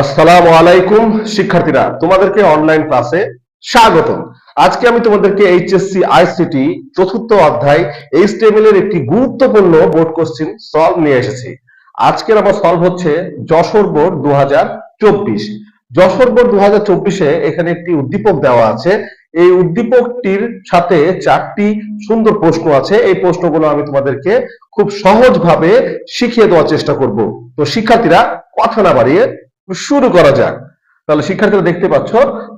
আসসালামু আলাইকুম, শিক্ষার্থীরা, তোমাদেরকে অনলাইন ক্লাসে স্বাগতম। আজকে আমি তোমাদেরকে এইচএসসি, আইসিটি চতুর্থ অধ্যায় এইচটিএমএল এর একটি গুরুত্বপূর্ণ বোর্ড কোশ্চেন সলভ নিয়ে এসেছি। আজকের আমার সলভ হচ্ছে যশোর বোর্ড দু হাজার চব্বিশ। যশোর বোর্ড দু হাজার চব্বিশে এখানে একটি উদ্দীপক দেওয়া আছে। এই উদ্দীপকটির সাথে চারটি সুন্দর প্রশ্ন আছে। এই প্রশ্নগুলো আমি তোমাদেরকে খুব সহজভাবে শিখিয়ে দেওয়ার চেষ্টা করব। তো শিক্ষার্থীরা, কথা না বাড়িয়ে শুরু করা যাক। তাহলে শিক্ষার্থীরা দেখতে পাচ্ছ,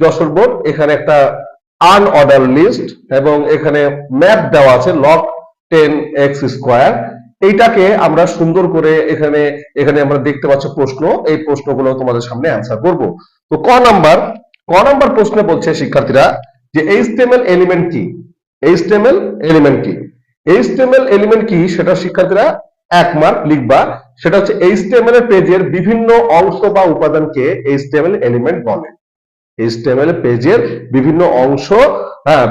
যশোর বোর্ড এখানে একটা আনঅর্ডার লিস্ট এবং এখানে ম্যাপ দেওয়া আছে লক টেন এক্স স্কোয়ার এইটাকে আমরা সুন্দর করে এখানে এখানে আমরা দেখতে পাচ্ছি প্রশ্ন। এই প্রশ্নগুলো তোমাদের সামনে অ্যান্সার করব। তো ক নাম্বার? ক নাম্বার প্রশ্নে বলছে শিক্ষার্থীরা যে এইচটিএমএল এলিমেন্ট কি? এইচটিএমএল এলিমেন্ট কি? এইচটিএমএল এলিমেন্ট কি? সেটা শিক্ষার্থীরা এক মার্ক লিখবা। সেটা হচ্ছে এইচটিএমএল এর পেজের বিভিন্ন অংশ বা উপাদানকে এইচটিএমএল এলিমেন্ট বলে। এইচটিএমএল পেজের বিভিন্ন অংশ হ্যাঁ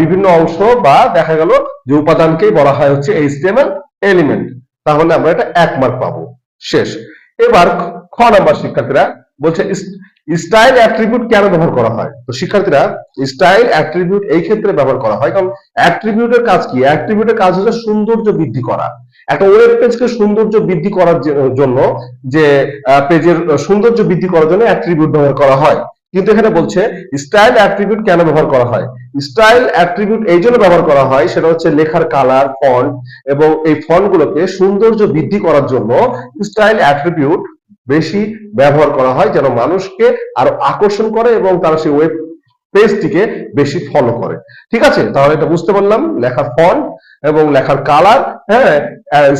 বিভিন্ন অংশ বা দেখা গেল যে উপাদানকেই বলা হয় হচ্ছে এইচটিএমএল এলিমেন্ট তাহলে আমরা এটা এক মার্ক পাবো। শেষ। এবার খ নাম্বার শিক্ষার্থীরা বলছে স্টাইল অ্যাট্রিবিউট কেন ব্যবহার করা হয়? তো শিক্ষার্থীরা স্টাইল অ্যাট্রিবিউট এই ক্ষেত্রে ব্যবহার করা হয়। কারণ অ্যাট্রিবিউটের কাজ কি? অ্যাট্রিবিউটের কাজ হচ্ছে সৌন্দর্য বৃদ্ধি করা। একটা ওয়েব পেজকে সৌন্দর্য বৃদ্ধি করার জন্য যে পেজের সৌন্দর্য বৃদ্ধি করার জন্য অ্যাট্রিবিউট ব্যবহার করা হয়। কিন্তু এখানে বলছে স্টাইল অ্যাট্রিবিউট কেন ব্যবহার করা হয়? স্টাইল অ্যাট্রিবিউট এই জন্য ব্যবহার করা হয়, সেটা হচ্ছে লেখার কালার ফন্ট এবং এই ফন্ট গুলোকে সৌন্দর্য বৃদ্ধি করার জন্য স্টাইল অ্যাট্রিবিউট বেশি ব্যবহার করা হয়, যেন মানুষকে আরও আকর্ষণ করে এবং তারা সেই ওয়েব পেজটিকে বেশি ফলো করে। ঠিক আছে? তাহলে এটা বুঝতে পারলাম, লেখার ফন্ট এবং লেখার কালার হ্যাঁ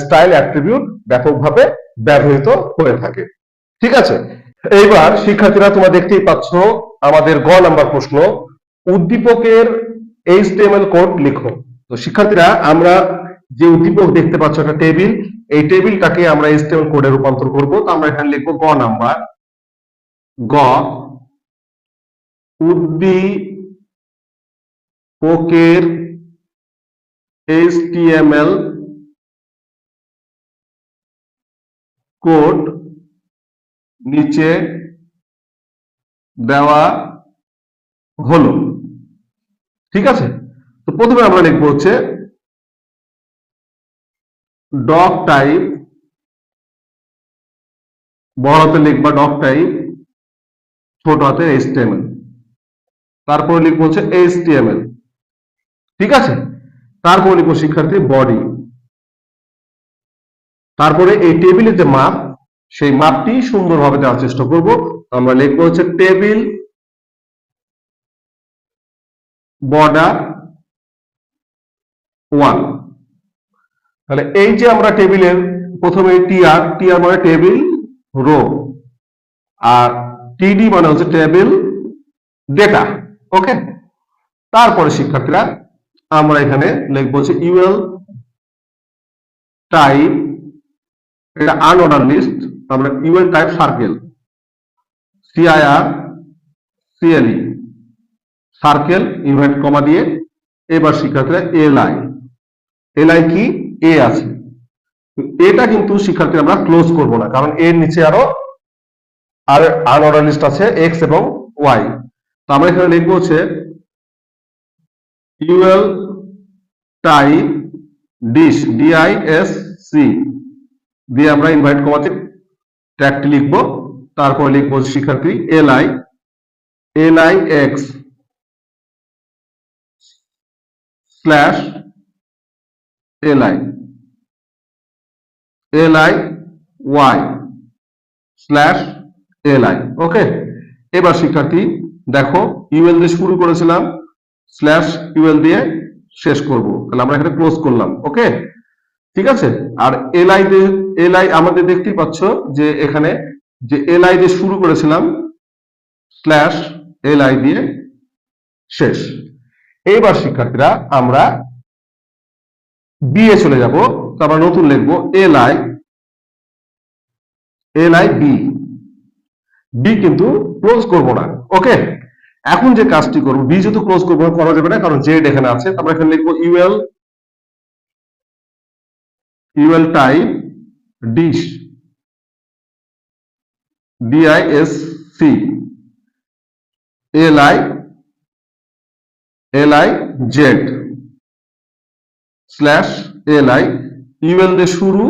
স্টাইল অ্যাট্রিবিউট ব্যাপকভাবে ব্যবহৃত হয়ে থাকে। ঠিক আছে? এইবার শিক্ষার্থীরা তোমরা দেখতেই পাচ্ছ আমাদের গ নাম্বার প্রশ্ন, উদ্দীপকের এইচটিএমএল কোড লিখো। তো শিক্ষার্থীরা, আমরা যে উদ্দীপক দেখতে পাচ্ছ, একটা টেবিল এই টেবিলটাকে আমরা এইচটিএমএল কোডে রূপান্তর করব। তো আমরা এখানে লিখব গ নাম্বার, গ উদ্দীপকের এইচটিএমএল কোড নিচে দেওয়া হলো। ঠিক আছে? তো প্রথমে আমরা লিখব হচ্ছে ডক টাইপ, বড় হাতে লিখবা ডক টাইপ, ছোট হাতে এইচটিএমএল। তারপরে লিখব হচ্ছে এইচটিএমএল ঠিক আছে? তারপরে লিখব শিক্ষার্থী বডি তারপরে এই টেবিলের যে মাপ সেই মাপটি সুন্দরভাবে দেওয়ার চেষ্টা করব। আমরা লিখব হচ্ছে টেবিল বর্ডার ওয়ান তাহলে এই যে আমরা টেবিলের প্রথমে টিআর টিআর মানে টেবিল রো আর টিডি মানে হচ্ছে টেবিল ডেটা ওকে তারপরে শিক্ষার্থীরা, আমরা এখানে লিখব যে ইউএল টাইপ এটা আনঅর্ডার লিস্ট আমরা UL type circle CIR CLE circle invert comma দিয়ে, এবার শিক্ষার্থীরা এলআই এলআই কি? এ আছে। এটা কিন্তু শিক্ষার্থী আমরা ক্লোজ করব না, কারণ এর নিচে আরও আর আনঅর্ডার লিস্ট আছে এক্স এবং ওয়াই তো আমরা এখানে লিখব হচ্ছে UL type disc DI S C দিয়ে আমরা ইনভাইট কমাতে ট্যাগটি লিখব, তারপর লিখব শিক্ষার্থী L I L I X slash L I L I Y slash L I okay এবার শিক্ষার্থী দেখো ইউএল দিয়ে শুরু করেছিলাম স্ল্যাশ ইউএল দিয়ে শেষ করব। তাহলে আমরা এখানে ক্লোজ করলাম ওকে ঠিক আছে? আর এলআই দিয়ে এলআই আমাদের দেখতেই পাচ্ছ যে এখানে যে এলআই দিয়ে শুরু করেছিলাম স্ল্যাশ এলআই দিয়ে শেষ। এইবার শিক্ষার্থীরা, আমরা বি এ চলে যাব তো আমরা নতুন লিখব এলআই এলআই বি বি কিন্তু ক্লোজ করব না ওকে এখন যে কাজটি করব বি যেহেতু ক্লোজ করব, করা যাবে না, কারণ জেড এখানে আছে তো আমরা এখানে লিখব UL UL type disc DIS C L I L I Z slash L I UL দিয়ে শুরু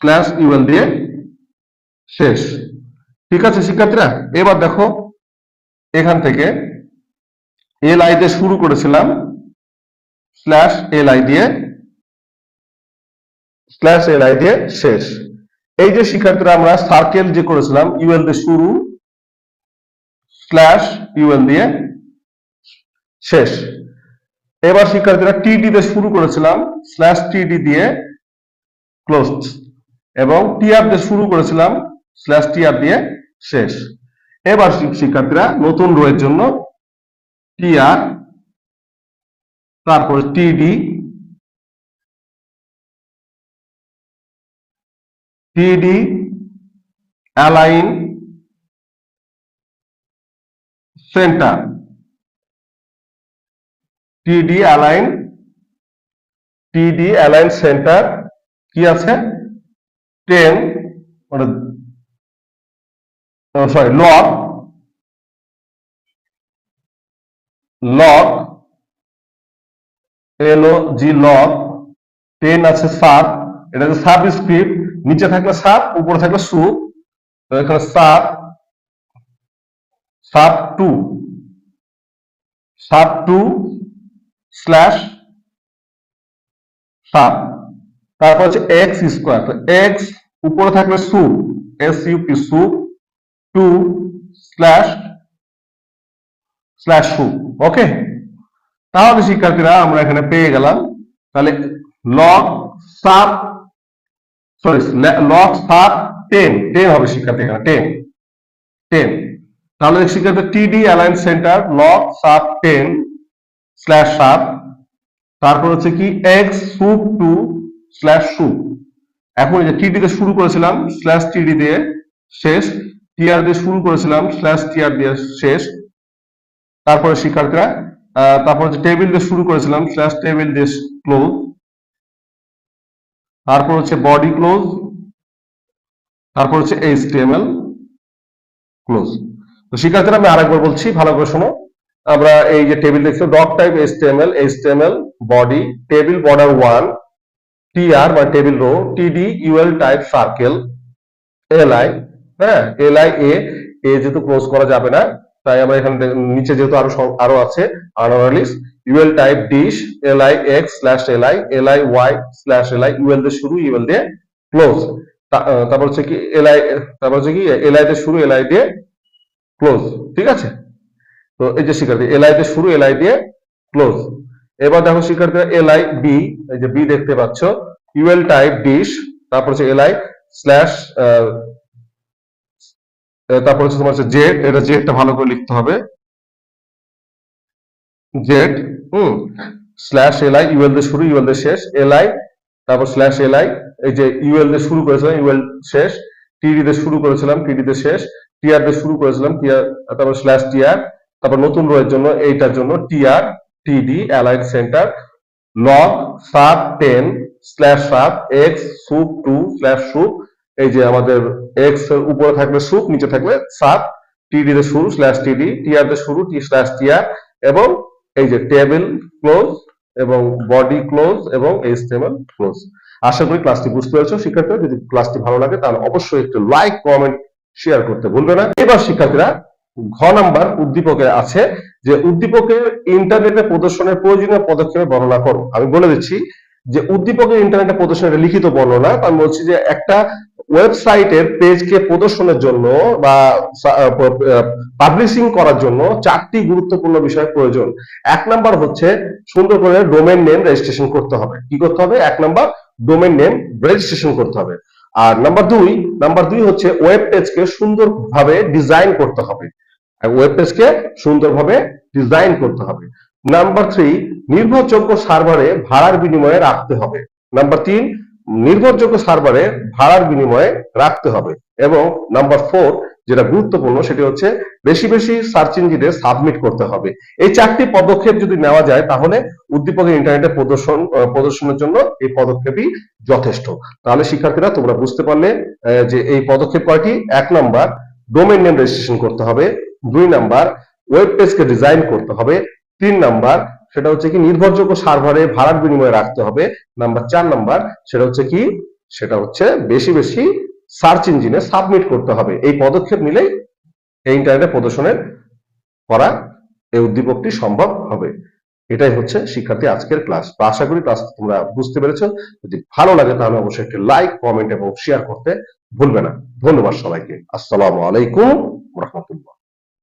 স্ল্যাশ ইউএল দিয়ে শেষ। ঠিক আছে, শিক্ষার্থীরা? এবার দেখো, এখান থেকে এল আই দিয়ে শুরু করেছিলাম স্ল্যাশ এল আই দিয়ে স্ল্যাশ এল আই দিয়ে শেষ। এই যে শিক্ষার্থীরা, আমরা সার্কেল যে করেছিলাম ইউএল দিয়ে শুরু স্ল্যাশ ইউএল দিয়ে শেষ। এবার শিক্ষার্থীরা টিডি দিয়ে শুরু করেছিলাম স্ল্যাশ টিডি দিয়ে ক্লোজ এবং টিআর দিয়ে শুরু করেছিলাম স্ল্যাশ টিআর দিয়ে শেষ। এবার শিক্ষার্থীরা নতুন রোয়ের জন্য টিআর তারপরে TD TD align centre TD align TD align centre কি আছে? টেন মানে sorry log log LO G log ten আছে সাব এটা হচ্ছে সাব স্ক্রিপ্ট নিচে থাকলে সাব উপরে থাকলে সুপ তো এখানে sub sub two. Sub two slash sub তারপর হচ্ছে এক্স স্কোয়ার। তো এক্স উপরে থাকলে sup S UP sup two slash slash sup okay? তাহলে শিক্ষার্থীরা আমরা এখানে পেয়ে গেলাম। তাহলে log sub sorry log sub ten ten হবে শিক্ষার্থী এখানে টেন টেন তাহলে শিক্ষার্থী TD align centre log sub ten slash sub তারপর হচ্ছে কি X sup two slash sup এখন যে টিডি দিয়ে শুরু করেছিলাম স্ল্যাশ টিডি দিয়ে, শেষ। টিআর দিয়ে শুরু করেছিলাম স্ল্যাশ টিআর দিয়ে শেষ। তারপরে শিক্ষার্থীরা তারপর হচ্ছে টেবিল দিয়ে শুরু করেছিলাম স্ল্যাশ টেবিল দিয়ে ক্লোজ তারপর হচ্ছে বডি ক্লোজ তারপর হচ্ছে এইচটিএমএল ক্লোজ তো শিক্ষার্থীরা, আমি আরেকবার বলছি, ভালো করে শোনো। আমরা এই যে টেবিল দেখছি doc type HTML HTML body table border one TR বা table row TD UL type circle LI হ্যাঁ এল আই এ এ যেহেতু ক্লোজ করা যাবে না, তাই আমরা এখানে নিচে যেহেতু আরও আরও আছে আনালিস UL type disc L I X slash L I L I Y slash LI UL দিয়ে শুরু ইউএল দিয়ে ক্লোজ তারপর হচ্ছে কি এল আই তারপর হচ্ছে কি এলআই দিয়ে শুরু এলআই দিয়ে ক্লোজ ঠিক আছে? তো এই যে শিক্ষার্থী এলআই দিয়ে শুরু এলআই দিয়ে ক্লোজ এবার দেখো শিক্ষার্থী এলআই বি এই যে বি দেখতে পাচ্ছ ইউএল টাইপ ডিশ তারপর হচ্ছে এল আই স্ল্যাশ তারপর হচ্ছে তোমার হচ্ছে জেড, এটা জেডটা ভালো করে লিখতে হবে। Z, hmm slash LI UL দিয়ে শুরু ইউএল দিয়ে শেষ। এলআই তারপর স্ল্যাশ এলআই এই যে ইউএল দিয়ে শুরু করেছিলাম ইউএল শেষ। টিডি দিয়ে শুরু করেছিলাম টিডি দিয়ে শেষ। টিআর দিয়ে শুরু করেছিলাম টিআর তারপর স্ল্যাশ টিআর তারপর নতুন রোয়ের জন্য এইটার জন্য TR TD align centre log sub ten slash sub X sup two slash sup এই যে আমাদের এক্সের উপরে থাকবে সুপ নিচে থাকবে সাব টিডি তে শুরু স্ল্যাশ টিডি টিআর তে শুরু টি স্ল্যাশ টিআর এবং এই যে টেবিল ক্লোজ এবং বডি ক্লোজ এবং এইচটিএমএল ক্লোজ আশা করি ক্লাসটি বুঝতে পেরেছ, শিক্ষার্থীরা। যদি ক্লাসটি ভালো লাগে, তাহলে অবশ্যই একটু লাইক কমেন্ট শেয়ার করতে ভুলবে না। এবার শিক্ষার্থীরা, ঘ নাম্বার উদ্দীপকে আছে, যে উদ্দীপকের ইন্টারনেটে প্রদর্শনের প্রয়োজনীয় পদক্ষেপে বর্ণনা করো। আমি বলে দিচ্ছি যে উদ্দীপকের ইন্টারনেটে প্রদর্শনের লিখিত বর্ণনা, আমি বলছি যে একটা ওয়েবসাইটের পেজকে প্রদর্শনের জন্য বা পাবলিশিং করার জন্য চারটি গুরুত্বপূর্ণ বিষয় প্রয়োজন। এক নাম্বার হচ্ছে সুন্দর করে ডোমেন নেম রেজিস্ট্রেশন করতে হবে। কি করতে হবে? এক নাম্বার ডোমেন নেম রেজিস্ট্রেশন করতে হবে। আর নাম্বার দুই নাম্বার দুই হচ্ছে ওয়েব পেজকে সুন্দরভাবে ডিজাইন করতে হবে। ওয়েব পেজকে সুন্দরভাবে ডিজাইন করতে হবে। নাম্বার থ্রি নির্ভরযোগ্য সার্ভারে ভাড়ার বিনিময়ে রাখতে হবে। নাম্বার তিন নির্ভরযোগ্য সার্ভারে ভাড়ার বিনিময়ে রাখতে হবে। এবং নাম্বার ফোর যেটা গুরুত্বপূর্ণ সেটি হচ্ছে বেশি বেশি সার্চ ইঞ্জিনে সাবমিট করতে হবে। এই চারটি পদক্ষেপ যদি নেওয়া যায় তাহলে উদ্দীপকের ইন্টারনেটে প্রদর্শন প্রদর্শনের জন্য এই পদক্ষেপই যথেষ্ট। তাহলে শিক্ষার্থীরা তোমরা বুঝতে পারলে যে এই পদক্ষেপ কয়টি? এক নাম্বার ডোমেন নেম রেজিস্ট্রেশন করতে হবে। দুই নাম্বার ওয়েব পেজকে ডিজাইন করতে হবে। তিন নাম্বার সেটা হচ্ছে কি নির্ভরযোগ্য সার্ভারে ভাড়ার বিনিময়ে রাখতে হবে। নাম্বার চার নাম্বার, সেটা হচ্ছে কি, সেটা হচ্ছে বেশি বেশি সার্চ ইঞ্জিনে সাবমিট করতে হবে। এই পদক্ষেপ নিলেই এই ইন্টারনেটে প্রদর্শনের করা এই উদ্দীপকটি সম্ভব হবে। এটাই হচ্ছে শিক্ষার্থী আজকের ক্লাস। আশা করি ক্লাস তোমরা বুঝতে পেরেছ। যদি ভালো লাগে তাহলে অবশ্যই একটি লাইক, কমেন্ট এবং শেয়ার করতে ভুলবে না। ধন্যবাদ সবাইকে। আসসালামু আলাইকুম রহমতুল্লাহ।